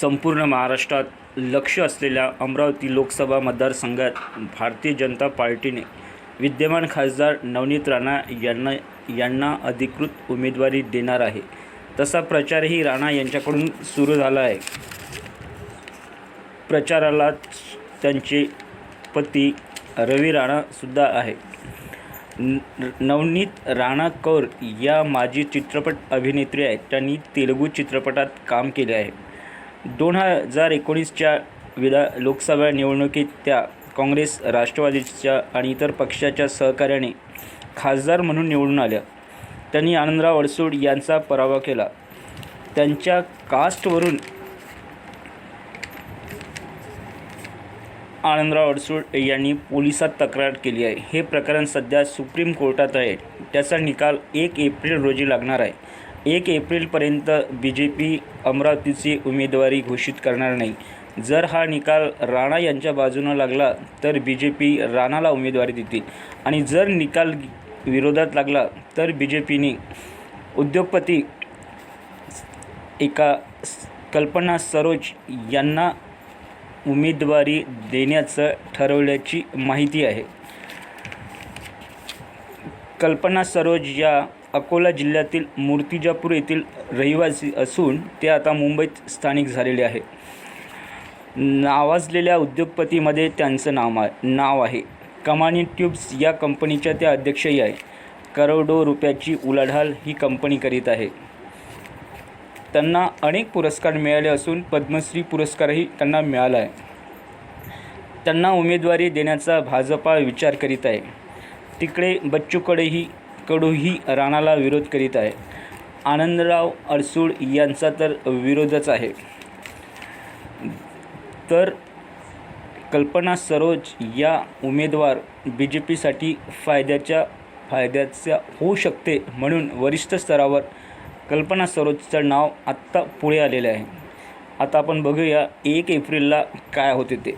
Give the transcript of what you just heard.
संपूर्ण महाराष्ट्रात लक्ष असलेल्या अमरावती लोकसभा मतदारसंघात भारतीय जनता पार्टीने विद्यमान खासदार नवनीत राणा यांना यांना अधिकृत उमेदवारी देणार आहे. तसा प्रचारही राणा यांच्याकडून सुरू झाला आहे. प्रचाराला त्यांचे पती रवी राणासुद्धा आहे न- नवनीत राणा कौर या माजी चित्रपट अभिनेत्री आहेत. त्यांनी तेलुगू चित्रपटात काम केले आहे. दोन हजार एकोणीसच्या विधा लोकसभा निवडणुकीत त्या काँग्रेस राष्ट्रवादीच्या आणि इतर पक्षाच्या सहकार्याने खासदार म्हणून निवडून आल्या. त्यांनी आनंदराव अडसूड यांचा पराभव केला. त्यांच्या कास्टवरून आनंदराव अडसूड यांनी पोलिसात तक्रार केली आहे. हे प्रकरण सध्या सुप्रीम कोर्टात आहे. त्याचा निकाल एक एप्रिल रोजी लागणार आहे. एक एप्रिलपर्यंत बी जे पी अमरावतीची उमेदवारी घोषित करणार नाही. जर हा निकाल राणा यांच्या बाजूनं लागला तर बी जे पी राणाला उमेदवारी देतील. आणि जर निकाल विरोधात लागला तर बी जे पीने उद्योगपती एका कल्पना सरोज यांना उमेदवारी देण्याचं ठरवल्याची माहिती आहे. कल्पना सरोज या अकोला जिल्ह्यातील मूर्तिजापूर येथील रहिवासी असून ते आता मुंबईत स्थानिक झालेले आहे. नावाजलेल्या उद्योगपतीमध्ये त्यांचं नाव आहे नाव आहे. कमानी ट्यूब्स या कंपनीच्या त्या अध्यक्षही आहे. करोडो रुपयाची उलाढाल ही कंपनी करीत आहे. त्यांना अनेक पुरस्कार मिळाले असून पद्मश्री पुरस्कारही त्यांना मिळाला आहे. त्यांना उमेदवारी देण्याचा भाजपा विचार करीत आहे. तिकडे बच्चूकडेही कडूही राणाला विरोध करीत आहे. आनंदराव अडसूळ यांचा तर विरोधच आहे. तर कल्पना सरोज या उमेदवार बी जे पीसाठी फायद्याच्या फायद्याच्या होऊ शकते म्हणून वरिष्ठ स्तरावर कल्पना सरोजचं नाव आत्ता पुढे आलेलं आहे. आता आपण बघूया एक एप्रिलला काय होते ते.